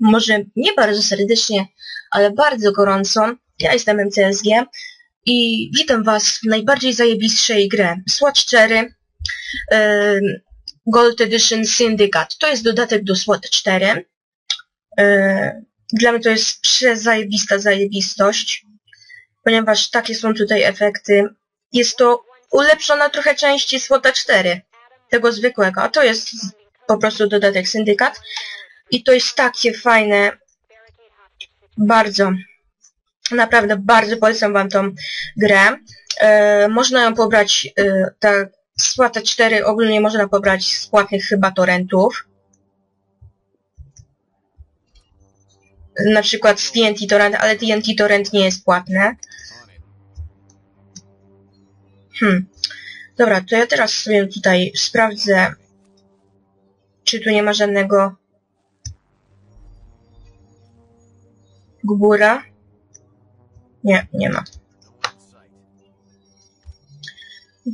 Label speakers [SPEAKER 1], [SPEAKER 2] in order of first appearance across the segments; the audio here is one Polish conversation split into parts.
[SPEAKER 1] może nie bardzo serdecznie, ale bardzo gorąco. Ja jestem MCSG i witam Was w najbardziej zajebistszej grze. SWAT 4 yy, Gold Edition Syndicate. To jest dodatek do SWAT 4. Yy, dla mnie to jest przezajebista zajebistość, ponieważ takie są tutaj efekty. Jest to ulepszona trochę części SWAT 4, tego zwykłego, a to jest po prostu dodatek Syndykat. I to jest takie fajne. Bardzo. Naprawdę bardzo polecam wam tą grę. E, można ją pobrać, e, ta Spłata 4 ogólnie można pobrać z płatnych chyba torrentów. Na przykład z TNT Torrent, ale TNT Torrent nie jest płatne. Hmm. Dobra, to ja teraz sobie tutaj sprawdzę, czy tu nie ma żadnego Gbura? Nie, nie ma.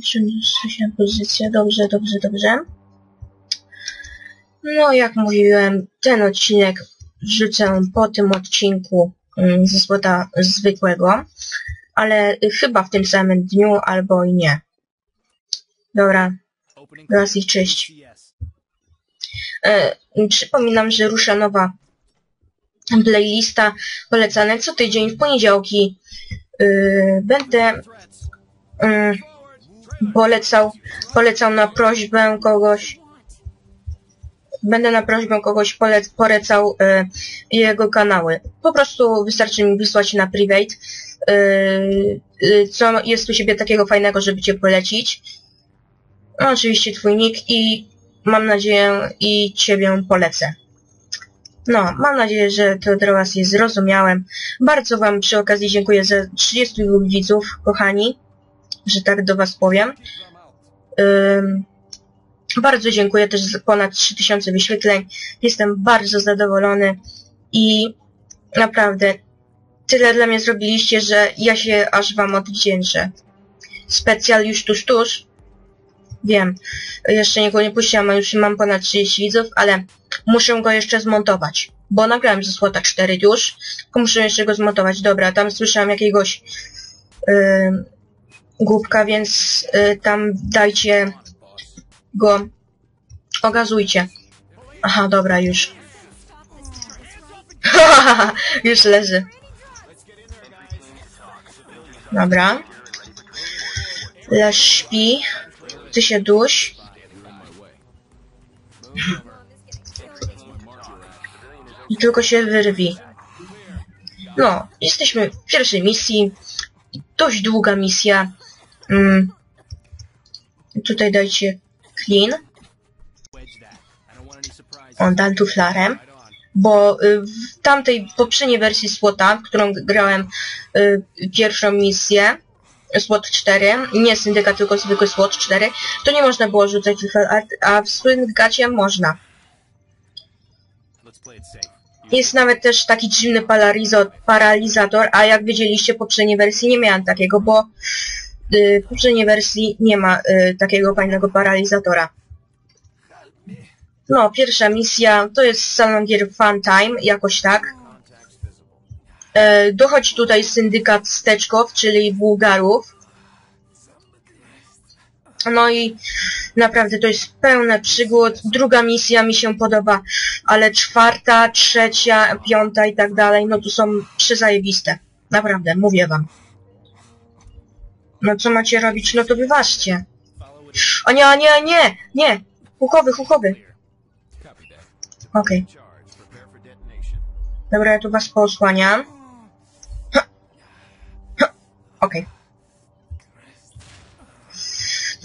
[SPEAKER 1] Przeniosę się pozycja. Dobrze, dobrze, dobrze. No, jak mówiłem, ten odcinek wrzucę po tym odcinku mm, ze złota zwykłego, ale chyba w tym samym dniu albo i nie. Dobra, raz i cześć. E, przypominam, że rusza nowa playlista polecane co tydzień w poniedziałki. Yy, będę yy, polecał, polecał na prośbę kogoś będę na prośbę kogoś polec, polecał yy, jego kanały. Po prostu wystarczy mi wysłać na private, yy, yy, co jest u siebie takiego fajnego, żeby cię polecić. No, oczywiście twój nick i mam nadzieję i ciebie polecę. No, mam nadzieję, że to dla Was jest zrozumiałem. Bardzo Wam przy okazji dziękuję za 32 widzów, kochani, że tak do Was powiem. Um, bardzo dziękuję też za ponad 3000 wyświetleń. Jestem bardzo zadowolony i naprawdę tyle dla mnie zrobiliście, że ja się aż Wam odwdzięczę. Specjal już tuż, tuż. Wiem, jeszcze niego nie puściłam, a już mam ponad 30 widzów, ale muszę go jeszcze zmontować. Bo nagrałem ze Słota 4 już, tylko muszę jeszcze go zmontować. Dobra, tam słyszałem jakiegoś yy, głupka, więc yy, tam dajcie go, ogazujcie. Aha, dobra, już. już leży. Dobra. Leż śpi. Ty się duś. I tylko się wyrwi. No, jesteśmy w pierwszej misji. Dość długa misja. Mm. Tutaj dajcie clean. On dam tu flarem. Bo y, w tamtej poprzedniej wersji SWOTA, którą grałem y, pierwszą misję, SWOT 4, nie syndykat, tylko zwykły SWOT 4, to nie można było rzucać a, w syndykacie można. Jest nawet też taki dziwny paralizator, a jak widzieliście w poprzedniej wersji nie miałem takiego, bo y, w poprzedniej wersji nie ma y, takiego fajnego paralizatora. No, pierwsza misja to jest Salon Gier Fun Time, jakoś tak. E, dochodzi tutaj syndykat Steczkow, czyli Bułgarów. No i naprawdę to jest pełne przygód. Druga misja mi się podoba, ale czwarta, trzecia, piąta i tak dalej, no to są przezajebiste. Naprawdę, mówię wam. No co macie robić? No to wyważcie. O nie, o nie, nie, nie! Huchowy, huchowy. Okej. Okay. Dobra, ja tu was posłaniam. Okej. Okay.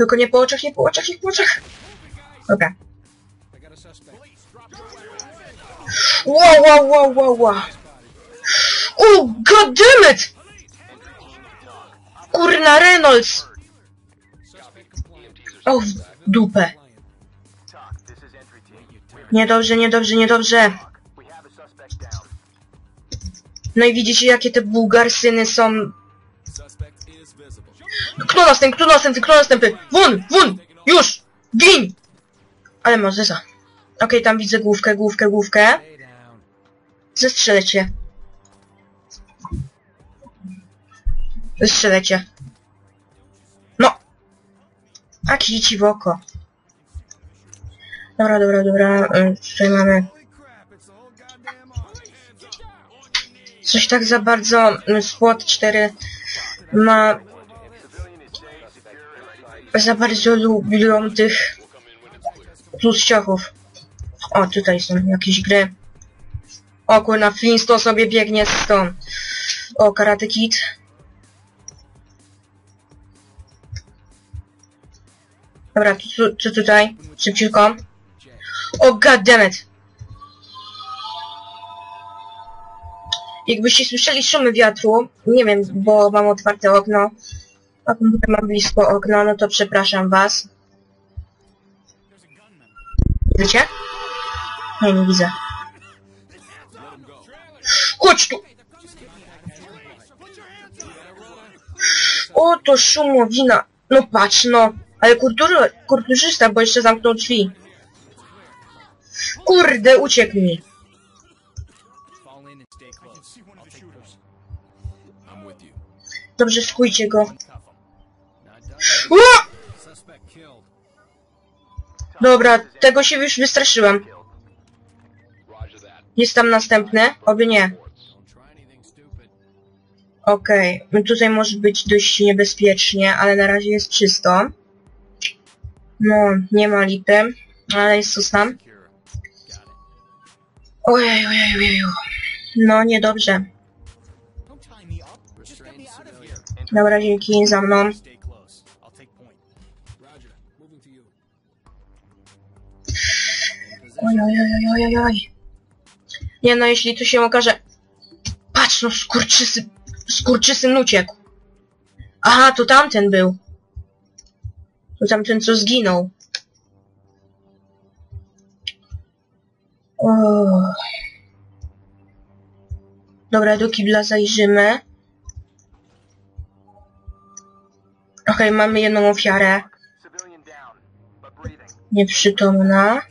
[SPEAKER 1] Tylko nie po oczach, nie po oczach, nie po oczach. Dobra. Wow, wow, wow, wow, wow. Oh, god! Kurna Reynolds! O, w dupę. Niedobrze, niedobrze, niedobrze. No i widzicie, jakie te bułgarsyny są kto następny, kto następny, kto następny? Wun, wun, już, gin! Ale może za. Okej, okay, tam widzę główkę, główkę, główkę. Zestrzelę cię. Zestrzelę cię. No! A ci w oko. Dobra, dobra, dobra. y, Tutaj mamy... Coś tak za bardzo... y, SWAT 4 ma... Za bardzo lubią tych... Tłuściochów. O, tutaj są jakieś gry. O kurna, Flintstone sobie biegnie stąd. O, Karate Kid. Dobra, tu tutaj. Szybciutko. O, goddammit. Jakbyście słyszeli szumy wiatru, nie wiem, bo mam otwarte okno, a komputer mam blisko okna, no to przepraszam was. Widzicie? Nie, nie widzę. Chodź tu! O, to szumowina. No patrz, no. Ale kultury, kulturzysta, bo jeszcze zamknął drzwi. Kurde, uciekł mi.
[SPEAKER 2] Fall in and
[SPEAKER 1] Dobra, tego się już wystraszyłem. Jest tam następny? Oby nie. Okej, no tutaj może być dość niebezpiecznie, ale na razie jest czysto. No, nie ma lipy, ale jest.
[SPEAKER 2] Got it.
[SPEAKER 1] Ojej, ojej, ojej. No, niedobrze. Dobra, dzięki za mną. Oj, oj, oj, oj, oj, oj. Nie no, jeśli tu się okaże... Patrz, no skurczysy... Skurczysyn uciekł. Aha, to tamten był. To tamten, co zginął. O. Dobra, do kibla zajrzymy. Okej, mamy jedną ofiarę. Nieprzytomna.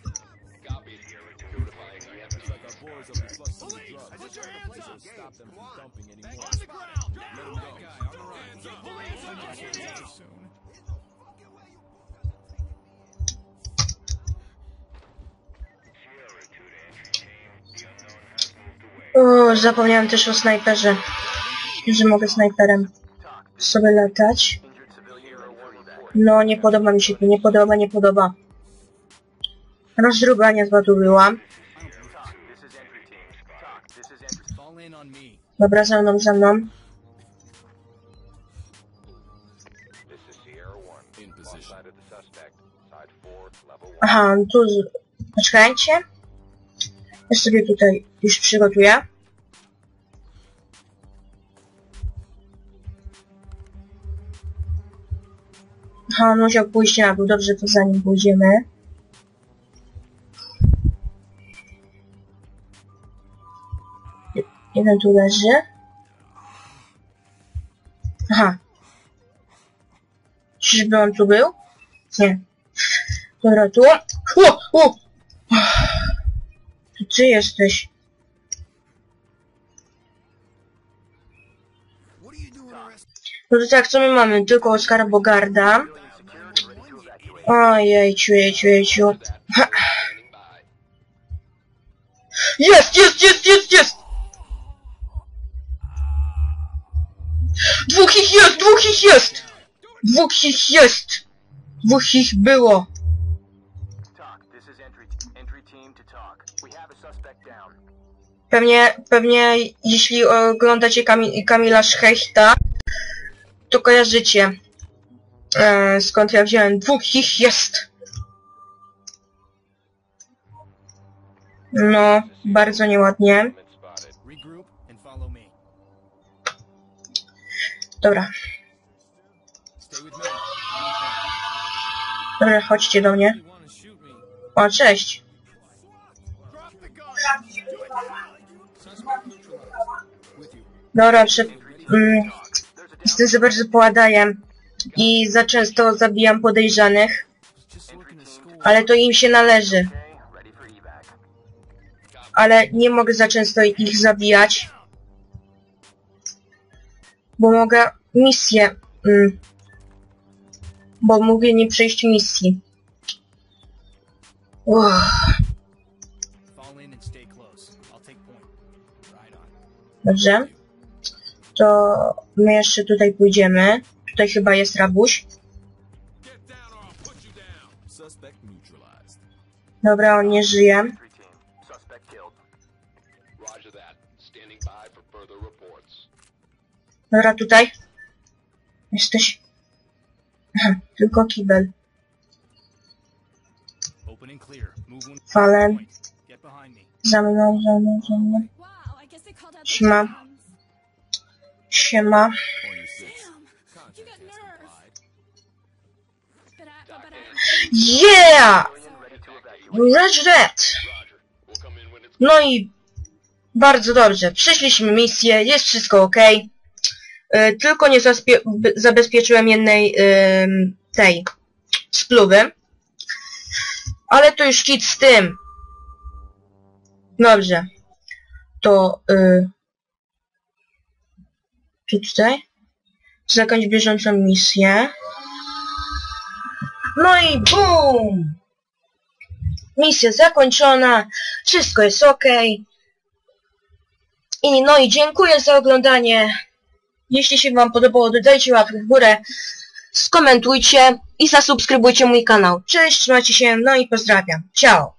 [SPEAKER 1] O, zapomniałem też o snajperze. Że mogę snajperem sobie latać. No, nie podoba mi się to, nie podoba, nie podoba. Rozruba niezła tu była. Dobra, za mną, za mną.
[SPEAKER 3] This is Sierra 1.
[SPEAKER 4] In position.
[SPEAKER 3] Side of the suspect. Side 4, level 1.
[SPEAKER 1] Aha, tu... Poczekajcie. Ja sobie tutaj już przygotuję. Aha, on musiał pójść na dół. Dobrze, to zanim pójdziemy. Jeden tu leży. Aha. Czyżby on tu był? Nie. Dobra, tu. O, o! Ty jesteś. No to tak, co my mamy? Tylko Oskara Bogarda. Ojejciu, jejciu, jejciu. Jest, jest, jest, jest, jest! Dwóch ich jest, dwóch ich jest! Dwóch ich jest! Dwóch ich było. Pewnie, pewnie jeśli oglądacie Kami Kamila Szechta, to kojarzycie e, skąd ja wziąłem. Dwóch ich jest. No, bardzo nieładnie. Dobra, dobra, chodźcie do mnie. O, cześć. Dobra, prze... Mm, jestem za bardzo poładajem i za często zabijam podejrzanych, ale to im się należy. Ale nie mogę za często ich zabijać. Bo mogę misję... Mm, bo mówię nie przejść misji. Uff. Dobrze. To my jeszcze tutaj pójdziemy. Tutaj chyba jest rabuś. Dobra, on nie żyje. Dobra, tutaj. Jesteś. Tylko kibel.
[SPEAKER 2] Me.
[SPEAKER 1] Za mną, za mną, za mną.
[SPEAKER 5] Wow,
[SPEAKER 1] Siema. Yeah! Roger that! No i bardzo dobrze. Przeszliśmy misję, jest wszystko ok. tylko nie zabezpieczyłem jednej tej spluwy. Ale to już kit z tym. Dobrze. To y, tu tutaj. Zakończ bieżącą misję. No i BUM! Misja zakończona. Wszystko jest ok. I no i dziękuję za oglądanie. Jeśli się Wam podobało, dodajcie łapkę w górę, skomentujcie i zasubskrybujcie mój kanał. Cześć, trzymajcie się, no i pozdrawiam. Ciao!